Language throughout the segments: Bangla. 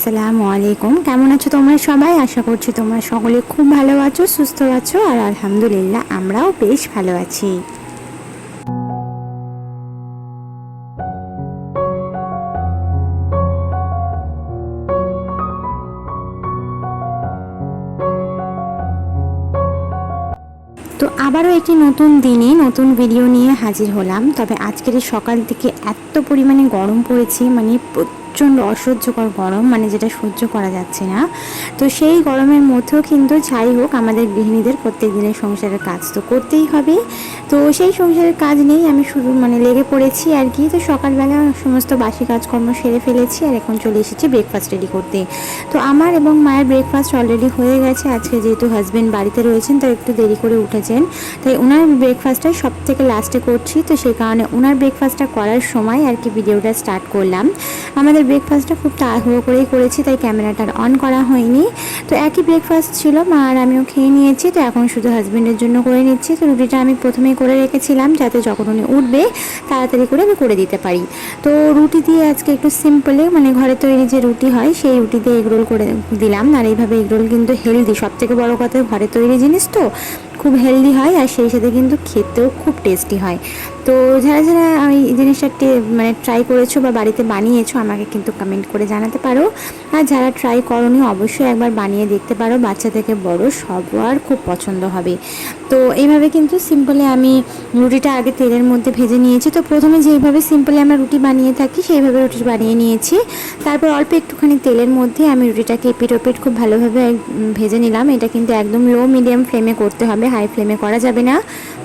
আসসালামু আলাইকুম। কেমন আছো তোমরা সবাই? আশা করছি তোমরা সকলে খুব ভালো আছো, সুস্থ আছো আর আলহামদুলিল্লাহ আমরাও বেশ ভালো আছি। তো আবারও একটি নতুন দিনে নতুন ভিডিও নিয়ে হাজির হলাম। তবে আজকের সকাল থেকে এত পরিমাণে গরম পড়েছে মানে প্রচণ্ড অসহ্যকর গরম মানে যেটা সহ্য করা যাচ্ছে না। তো সেই গরমের মধ্যেও কিন্তু যাই হোক, আমাদের গৃহিণীদের প্রত্যেক দিনের সংসারের কাজ তো করতেই হবে। তো সেই সংসারের কাজ নেই আমি শুরু মানে লেগে পড়েছি আর কি। তো সকালবেলা সমস্ত বাসি কাজকর্ম সেরে ফেলেছি আর এখন চলে এসেছি ব্রেকফাস্ট রেডি করতে। তো আমার এবং মায়ের ব্রেকফাস্ট অলরেডি হয়ে গেছে। আজকে যেহেতু হাজব্যান্ড বাড়িতে রয়েছেন তো একটু দেরি করে উঠেছেন। তাই ওনার ব্রেকফাস্টটা সব থেকে লাস্টে করছি। তো সেই কারণে ওনার ব্রেকফাস্টটা করার সময় আর কি ভিডিওটা স্টার্ট করলাম। আমাদের ব্রেকফাস্টটা খুব তাড়াহুড়ো করেই করেছি, তাই ক্যামেরাটা অন করা হয়নি। তো একই ব্রেকফাস্ট ছিল, মা আর আমিও খেয়ে নিয়েছি, তো এখন শুধু হাজব্যান্ডের জন্য করে নিচ্ছি। তো রুটিটা আমি প্রথমেই করে রেখেছিলাম, যাতে যখন উনি উঠবে, তাড়াতাড়ি করে আমি করে দিতে পারি। তো রুটি দিয়ে আজকে একটু সিম্পলে মানে ঘরে তৈরি যে রুটি হয়, সেই রুটি দিয়ে এগরোল করে দিলাম। আর এইভাবে এগরোল কিন্তু হেলদি সব থেকে বড়ো কথা ঘরে তৈরি জিনিস তো, খুব হেলদি হয়, আর সেই সাথে কিন্তু খেতেও খুব টেস্টি হয়। তো যারা যারা আমি এই জিনিসটা মানে ট্রাই করেছ বা বাড়িতে বানিয়েছো, আমাকে কিন্তু কমেন্ট করে জানাতে পারো। আর যারা ট্রাই করনি, অবশ্যই একবার বানিয়ে দেখতে পারো। বাচ্চা থেকে বড় সবার খুব পছন্দ হবে। তো এইভাবে কিন্তু সিম্পলে আমি রুটিটা আগে তেলের মধ্যে ভেজে নিয়েছি। তো প্রথমে যেইভাবে সিম্পলে আমরা রুটি বানিয়ে থাকি, সেইভাবে রুটি বানিয়ে নিয়েছি। তারপর অল্প একটুখানি তেলের মধ্যে আমি রুটিটাকে এপিট ওপিট খুব ভালোভাবে ভেজে নিলাম। এটা কিন্তু একদম লো মিডিয়াম ফ্লেমে করতে হবে হাই ফ্লেমে করা যাবে না।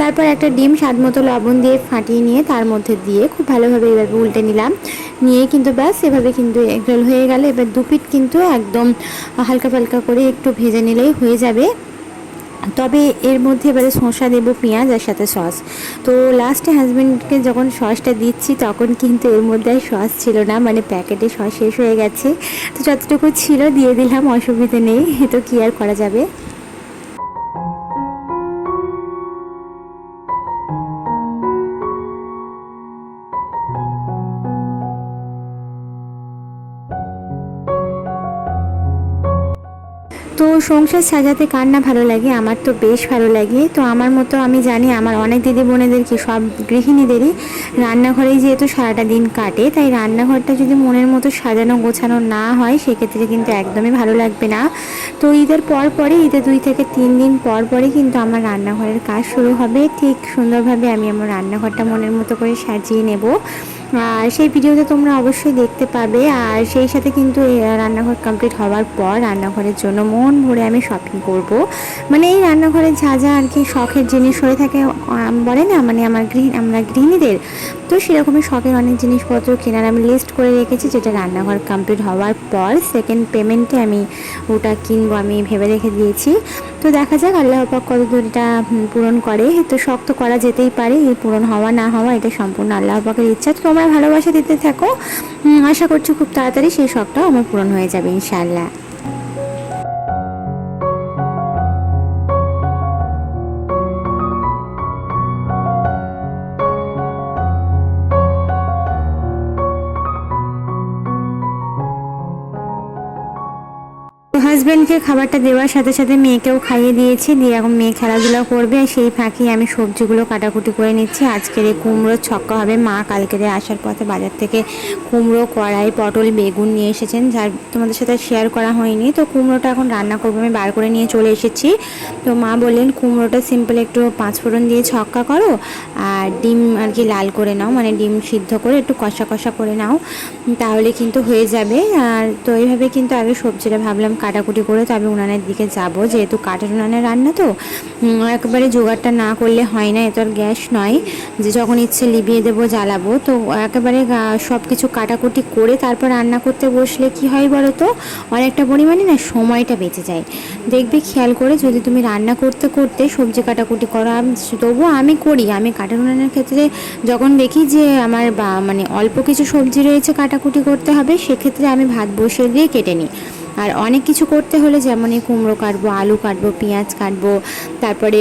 তারপর একটা ডিম, স্বাদ মতো লবণ দিয়ে ফাটিয়ে নিয়ে তার মধ্যে দিয়ে খুব ভালোভাবে এভাবে উল্টে নিলাম। নিয়ে কিন্তু ব্যাস, এভাবে কিন্তু এগরোল হয়ে গেল। এবার দুপিট কিন্তু একদম হালকা পালকা করে একটু ভেজে নিলেই হয়ে যাবে। তবে এর মধ্যে এবারে শসা দেবো, পেঁয়াজ আর সাথে সস। তো লাস্টে হাজব্যান্ডকে যখন সসটা দিচ্ছি, তখন কিন্তু এর মধ্যে আর সস ছিল না মানে প্যাকেটে সস শেষ হয়ে গেছে। তো যতটুকু ছিল দিয়ে দিলাম, অসুবিধে নেই। তো কী আর করা যাবে? সংসার সাজাতে কার না ভালো লাগে? আমার তো বেশ ভালো লাগে। তো আমার মতো আমি জানি আমার অনেক দিদি বোনেদেরকে সব গৃহিণীদেরই রান্নাঘরেই যেহেতু সারাটা দিন কাটে, তাই রান্নাঘরটা যদি মনের মতো সাজানো গোছানো না হয়, সেক্ষেত্রে কিন্তু একদমই ভালো লাগবে না। তো ঈদের পর পরে ঈদের দুই থেকে তিন দিন পর পরে কিন্তু আমার রান্নাঘরের কাজ শুরু হবে। ঠিক সুন্দরভাবে আমি আমার রান্নাঘরটা মনের মতো করে সাজিয়ে নেব। সেই ভিডিওতে তোমরা অবশ্যই দেখতে পাবে। আর সেই সাথে কিন্তু রান্নাঘর কমপ্লিট হওয়ার পর রান্নাঘরের জন্য মন ভরে আমি শপিং করব। মানে এই রান্নাঘরে যা যা আর কি শখের জিনিস হয়ে থাকে বলে না? মানে আমার গৃহ, আমরা গৃহিণীদের। তো সেরকমই শখের অনেক জিনিসপত্র কেনার আমি লিস্ট করে রেখেছি, যেটা রান্নাঘর কমপ্লিট হওয়ার পর সেকেন্ড পেমেন্টে আমি ওটা কিনবো, আমি ভেবে রেখে দিয়েছি। তো দেখা যাক, আল্লাহ পাক কত দূর এটা পূরণ করে। তো শক্ত করা যেতেই পারে, এই পূরণ হওয়া, না হওয়া, এটা সম্পূর্ণ আল্লাহ পাকের ইচ্ছা। তো ভালোবাসা দিতে থাকো। আশা করছি খুব তাড়াতাড়ি সেই শখটাও আমার পূরণ হয়ে যাবে, ইনশাআল্লাহ। হাজব্যান্ডকে খাবারটা দেওয়ার সাথে সাথে মেয়েকেও খাইয়ে দিয়েছি। দিয়ে এখন মেয়ে খেলাধুলা করবে সেই ফাঁকি আমি সবজিগুলো কাটাকুটি করে নিচ্ছি। আজকের এই কুমড়োর ছক্কা হবে মা। কালকের আসার পথে বাজার থেকে কুমড়ো, কড়াই, পটল, বেগুন নিয়ে এসেছেন, যার তোমাদের সাথে শেয়ার করা হয়নি। তো কুমড়োটা এখন রান্না করব। আমি বার করে নিয়ে চলে এসেছি। তো মা বললেন, কুমড়োটা সিম্পল একটু পাঁচ ফোড়ন দিয়ে ছক্কা করো আর ডিম আর কি লাল করে নাও। মানে ডিম সিদ্ধ করে একটু কষা কষা করে নাও। তাহলে কিন্তু হয়ে যাবে। আর তো এইভাবে কিন্তু আগে সবজিটা ভাবলাম কাটাকুটি করে তবে উনানের দিকে যাব। যেহেতু কাঠের উনানের রান্না তো একেবারে জোগাড়টা না করলে হয় না এত আর গ্যাস নয়। যে যখন ইচ্ছে লিভিয়ে দেবো, জ্বালাবো। তো একেবারে সব কিছু কাটাকুটি করে তারপর রান্না করতে বসলে কি হয় বলো তো, অনেকটা পরিমাণে না সময়টা বেঁচে যায়। দেখবে খেয়াল করে যদি তুমি রান্না করতে করতে সবজি কাটাকুটি করো তবুও আমি করি। আমি কাঠের উনানের ক্ষেত্রে যখন দেখি যে আমার বা মানে অল্প কিছু সবজি রয়েছে কাটাকুটি করতে হবে, সেক্ষেত্রে আমি ভাত বসিয়ে দিয়ে কেটে নিই। আর অনেক কিছু করতে হলে যেমন এই কুমড়ো কাটবো, আলু কাটবো, পেঁয়াজ কাটবো, তারপরে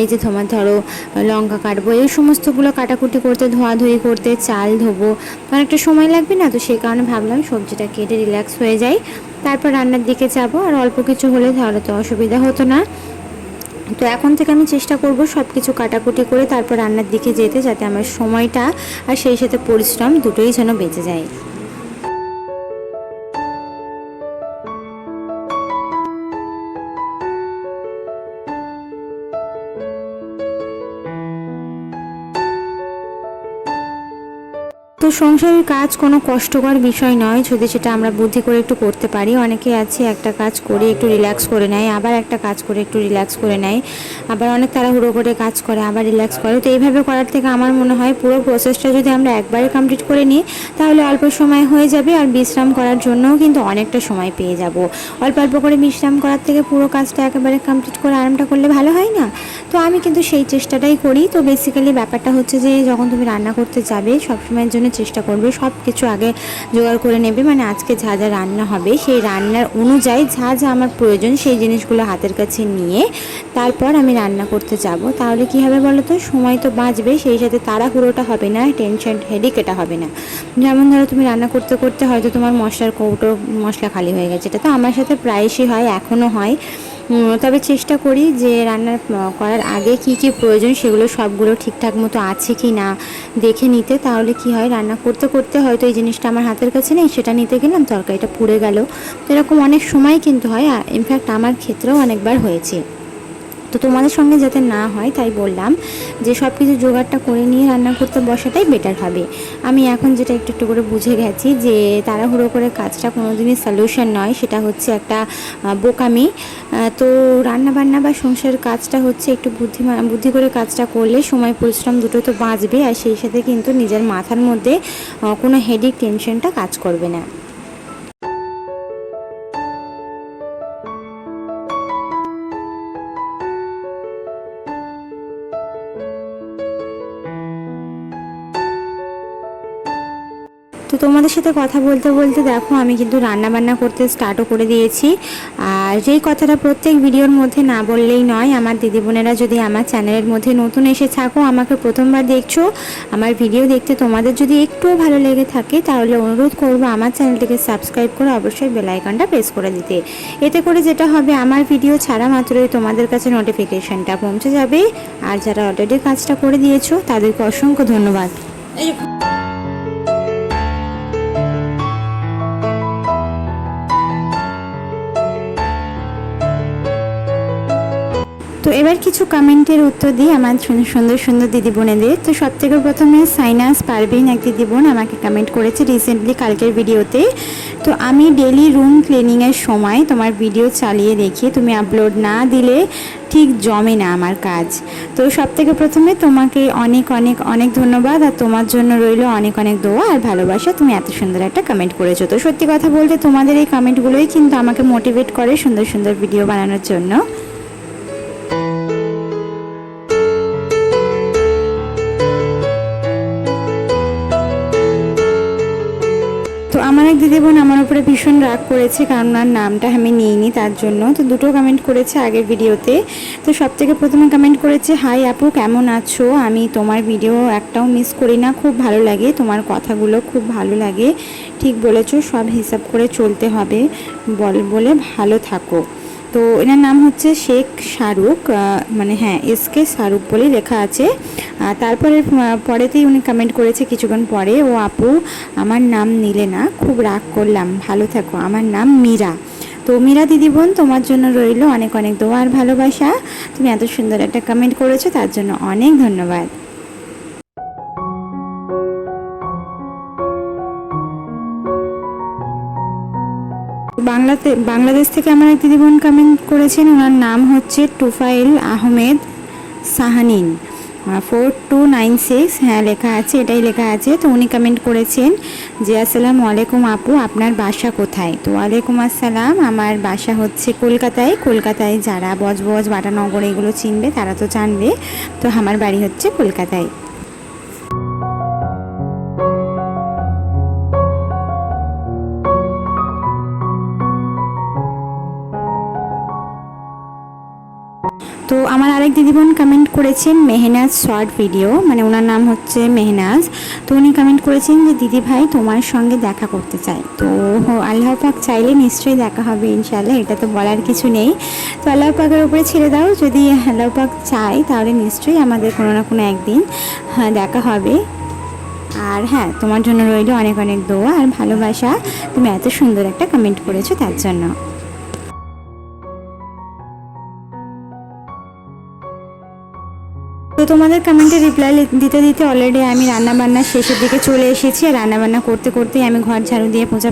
এই যে তোমার ধরো লঙ্কা কাটবো, এই সমস্তগুলো কাটাকুটি করতে, ধোয়াধুয়ি করতে, চাল ধোবো। অনেকটা সময় লাগবে না, তো সেই কারণে ভাবলাম সবজিটা কেটে রিল্যাক্স হয়ে যাই। তারপর রান্নার দিকে যাব, আর অল্প কিছু হলে তাহলে তো অসুবিধা হতো না। তো এখন থেকে আমি চেষ্টা করব সব কিছু কাটাকুটি করে তারপর রান্নার দিকে যেতে, যাতে আমার সময়টা আর সেই সাথে পরিশ্রম দুটোই যেন বেঁচে যায়। তো সংসারের কাজ কোনো কষ্টকর বিষয় নয়, যদি সেটা আমরা বুদ্ধি করে একটু করতে পারি। অনেকে আছে একটা কাজ করে একটু রিল্যাক্স করে নেয়, আবার একটা কাজ করে একটু রিল্যাক্স করে নেয়, আবার অনেক তাড়াহুড়ো করে কাজ করে, আবার রিল্যাক্স করে। তো এইভাবে করার থেকে আমার মনে হয় পুরো প্রসেসটা যদি আমরা একবারে কমপ্লিট করে নিই, তাহলে অল্প সময় হয়ে যাবে আর বিশ্রাম করার জন্যও কিন্তু অনেকটা সময় পেয়ে যাব। অল্প অল্প করে বিশ্রাম করার থেকে পুরো কাজটা একেবারে কমপ্লিট করে আরামটা করলে ভালো হয় না? তো আমি কিন্তু সেই চেষ্টাটাই করি। তো বেসিক্যালি ব্যাপারটা হচ্ছে যে, যখন তুমি রান্না করতে যাবে, সবসময়ের জন্য চেষ্টা করবে সব কিছু আগে জোগাড় করে নেবে। মানে আজকে যা যা রান্না হবে, সেই রান্নার অনুযায়ী যা যা আমার প্রয়োজন, সেই জিনিসগুলো হাতের কাছে নিয়ে তারপর আমি রান্না করতে যাব। তাহলে কি হবে বলো তো সময় তো বাঁচবে, সেই সাথে তাড়াহুড়োটা হবে না টেনশন হেডেক এটা হবে না। যেমন ধরো তুমি রান্না করতে করতে হয়তো তোমার মশলার কৌটো মশলা খালি হয়ে গেছে, এটা তো আমার সাথে প্রায়শই হয়, এখনও হয়। তবে চেষ্টা করি যে রান্নার করার আগে কি কি প্রয়োজন সেগুলো সবগুলো ঠিকঠাক মতো আছে কি না দেখে নিতে। তাহলে কি হয়, রান্না করতে করতে হয়তো এই জিনিসটা আমার হাতের কাছে নেই, সেটা নিতে গেলাম, তরকারিটা পুড়ে গেল। তো এরকম অনেক সময় কিন্তু হয় ইনফ্যাক্ট আমার ক্ষেত্রেও অনেকবার হয়েছে। তো তোমাদের সঙ্গে যাতে না হয়, তাই বললাম যে সব কিছু জোগাড়টা করে নিয়ে রান্না করতে বসাটাই বেটার হবে। আমি এখন যেটা একটু একটু করে বুঝে গেছি যে তাড়াহুড়ো করে কাজটা কোনো দিনই সলিউশন নয়, সেটা হচ্ছে একটা বোকামি। তো রান্না বান্না বা সংসারের কাজটা হচ্ছে একটু বুদ্ধিমান বুদ্ধি করে কাজটা করলে সময়, পরিশ্রম দুটো তো বাঁচবে, আর সেই সাথে কিন্তু নিজের মাথার মধ্যে কোনো হেডিক টেনশনটা কাজ করবে না। তোমাদের সাথে কথা বলতে বলতে দেখো, আমি কিন্তু রান্না বান্না করতে স্টার্টও করে দিয়েছি। আর যেই কথাটা প্রত্যেক ভিডিওর মধ্যে না বললেই নয়, আমার দিদি বোনেরা যদি আমার চ্যানেলের মধ্যে নতুন এসে থাকো, আমাকে প্রথমবার দেখছ, আমার ভিডিও দেখতে তোমাদের যদি একটুও ভালো লেগে থাকে, তাহলে অনুরোধ করব আমার চ্যানেলটিকে সাবস্ক্রাইব করে অবশ্যই বেল আইকনটা প্রেস করে দিতে। এতে করে যেটা হবে, আমার ভিডিও ছাড়া মাত্রই তোমাদের কাছে নোটিফিকেশনটা পৌঁছে যাবে। আর যারা অলরেডি কাজটা করে দিয়েছ, তাদেরকে অসংখ্য ধন্যবাদ। তো এবার কিছু কমেন্টের উত্তর দিই আমার সুন্দর সুন্দর দিদি বোনেদের। তো সব থেকে প্রথমে সাইনাস পারবিন এক দিদি বোন আমাকে কমেন্ট করেছে রিসেন্টলি কালকের ভিডিওতে তো আমি ডেলি রুম ক্লিনিংয়ের সময় তোমার ভিডিও চালিয়ে দেখি, তুমি আপলোড না দিলে ঠিক জমে না আমার কাজ। তো সব থেকে প্রথমে তোমাকে অনেক অনেক অনেক ধন্যবাদ আর তোমার জন্য রইল অনেক অনেক দোয়া আর ভালোবাসা। তুমি এত সুন্দর একটা কমেন্ট করেছ। তো সত্যি কথা বলতে তোমাদের এই কমেন্টগুলোই কিন্তু আমাকে মোটিভেট করে সুন্দর সুন্দর ভিডিও বানানোর জন্য। তো আমার এক দিদি বোন আমার উপরে ভীষণ রাগ করেছে, কারণ ওনার নামটা আমি নিইনি, তার জন্য। তো দুটো কমেন্ট করেছে আগের ভিডিওতে। তো সব থেকে প্রথমে কমেন্ট করেছে হাই আপু, কেমন আছো? আমি তোমার ভিডিও একটাও মিস করি না, খুব ভালো লাগে। তোমার কথাগুলো খুব ভালো লাগে। ঠিক বলেছ, সব হিসাব করে চলতে হবে। বল বলে ভালো থাকো। তো এনার নাম হচ্ছে শেখ শাহরুখ মানে হ্যাঁ এস কে শাহরুখ বলেই লেখা আছে। তারপরে পরেতেই উনি কমেন্ট করেছে কিছুক্ষণ পরে, ও আপু, আমার নাম নিলে না খুব রাগ করলাম, ভালো থাকো, আমার নাম মীরা। তো মীরা দিদি বোন, তোমার জন্য রইল অনেক অনেক দোয়া আর ভালোবাসা। তুমি এত সুন্দর একটা কমেন্ট করেছ, তার জন্য অনেক ধন্যবাদ। বাংলাতে, বাংলাদেশ থেকে আমার এক দিদি বোন কমেন্ট করেছেন, ওনার নাম হচ্ছে টুফাইল আহমেদ সাহানিন। ফোর টু নাইন সিক্স হ্যাঁ লেখা আছে, এটাই লেখা আছে। তো উনি কমেন্ট করেছেন যে, আসসালামু আলাইকুম আপু, আপনার বাসা কোথায়? তো ওয়ালাইকুম আসসালাম, আমার বাসা হচ্ছে কলকাতায়। কলকাতায় যারা বজবজ, বাটানগর, এগুলো চিনবে, তারা তো জানবে। তো আমার বাড়ি হচ্ছে কলকাতায়। তো আমার আরেক দিদিবোন কমেন্ট করেছেন মেহনাজ শর্ট ভিডিও মানে ওনার নাম হচ্ছে মেহনাজ। তো উনি কমেন্ট করেছেন যে দিদি ভাই তোমার সঙ্গে দেখা করতে চাই। তো আল্লাহ পাক চাইলে নিশ্চয়ই দেখা হবে ইনশাল্লাহ এটা তো বলার কিছু নেই। তো আল্লাহ পাকের উপরে ছেড়ে দাও যদি আল্লাহ পাক চাই তাহলে নিশ্চয়ই আমাদের কোনো না কোনো একদিন হ্যাঁ, দেখা হবে। আর হ্যাঁ তোমার জন্য রইল অনেক অনেক দোয়া আর ভালোবাসা। তুমি এত সুন্দর একটা কমেন্ট করেছ তার জন্য। তোমাদের কমেন্টে রিপ্লাই দিতে দিতে অলরেডি আমি রান্না বান্নার শেষের দিকে চলে এসেছি। আর রান্নাবান্না করতে করতেই আমি ঘর ঝাড়ু দিয়ে পোঁচা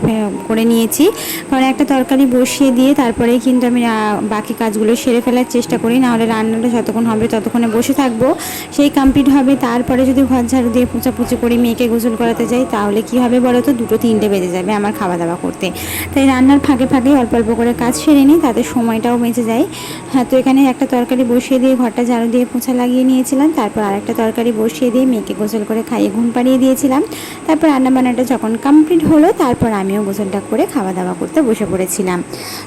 করে নিয়েছি। কারণ একটা তরকারি বসিয়ে দিয়ে তারপরেই কিন্তু আমি বাকি কাজগুলো সেরে ফেলার চেষ্টা করি। নাহলে রান্নাটা যতক্ষণ হবে ততক্ষণে বসে থাকব। সেই কমপ্লিট হবে। তারপরে যদি ঘর ঝাড়ু দিয়ে পোঁচাপুচি করি, মেয়েকে গোসল করাতে যাই, তাহলে কি হবে বলো তো? দুটো তিনটে বেজে যাবে আমার খাওয়া দাওয়া করতে। তাই রান্নার ফাঁকে ফাঁকে অল্প অল্প করে কাজ সেরে নিই, তাতে সময়টাও বেঁচে যায়। হ্যাঁ তো এখানে একটা তরকারি বসিয়ে দিয়ে ঘরটা ঝাড়ু দিয়ে পোঁছা লাগিয়ে নিয়েছিলাম। তারপর আরেকটা তরকারি বসিয়ে দিয়ে মেয়েকে গোসল করে খাইয়ে ঘুম পাড়িয়ে দিয়েছিলাম। তারপর রান্নাবান্নাটা যখন কমপ্লিট হলো, তারপর আমিও গোসলটা করে খাওয়া দাওয়া করতে বসে পড়েছিলাম।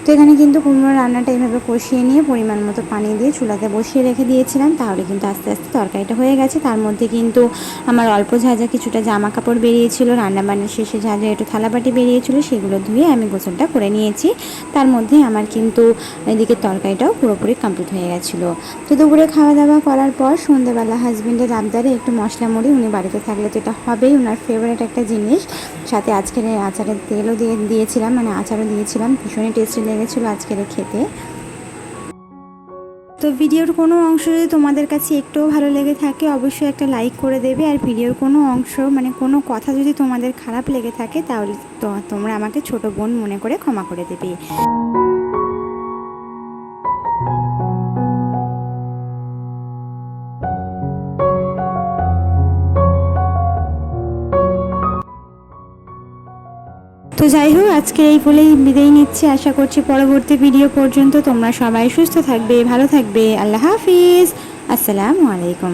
তো এখানে কিন্তু কুমড়োর রান্নাটা এইভাবে কষিয়ে নিয়ে পরিমাণ মতো পানি দিয়ে চুলাতে বসিয়ে রেখে দিয়েছিলাম। তাহলে কিন্তু আস্তে আস্তে তরকারিটা হয়ে গেছে। তার মধ্যে কিন্তু আমার অল্প ঝাঁঝা কিছুটা জামা কাপড় বেরিয়েছিল। রান্নাবান্নার শেষে ঝাঁঝা একটু থালাবাটি বেরিয়েছিল, সেগুলো ধুয়ে আমি গোসলটা করে নিয়েছি। তার মধ্যে আমার কিন্তু এদিকে তরকারিটাও পুরোপুরি কমপ্লিট হয়ে গেছিল। তো দুপুরে খাওয়া দাওয়া করার পর সন্ধ্যেবেলা হাজবেন্ডের আবদারে একটু মশলা মুড়ি উনি বাড়িতে থাকলে তো এটা হবেই ওনার ফেভারিট একটা জিনিস। সাথে আজকের আচারের তেলও দিয়ে দিয়েছিলাম মানে আচারও দিয়েছিলাম। ভীষণই টেস্টি লেগেছিলো আজকের খেতে। তো ভিডিওর কোনো অংশ যদি তোমাদের কাছে একটুও ভালো লেগে থাকে, অবশ্যই একটা লাইক করে দেবে। আর ভিডিওর কোনো অংশ মানে কোনো কথা যদি তোমাদের খারাপ লেগে থাকে, তাহলে তোমরা আমাকে ছোট বোন মনে করে ক্ষমা করে দেবে। তো যাই হোক আজকে এই বলেই বিদায় নিচ্ছি। আশা করছি পরবর্তী ভিডিও পর্যন্ত তোমরা সবাই সুস্থ থাকবে, ভালো থাকবে। আল্লাহ হাফিজ। আসসালামু আলাইকুম।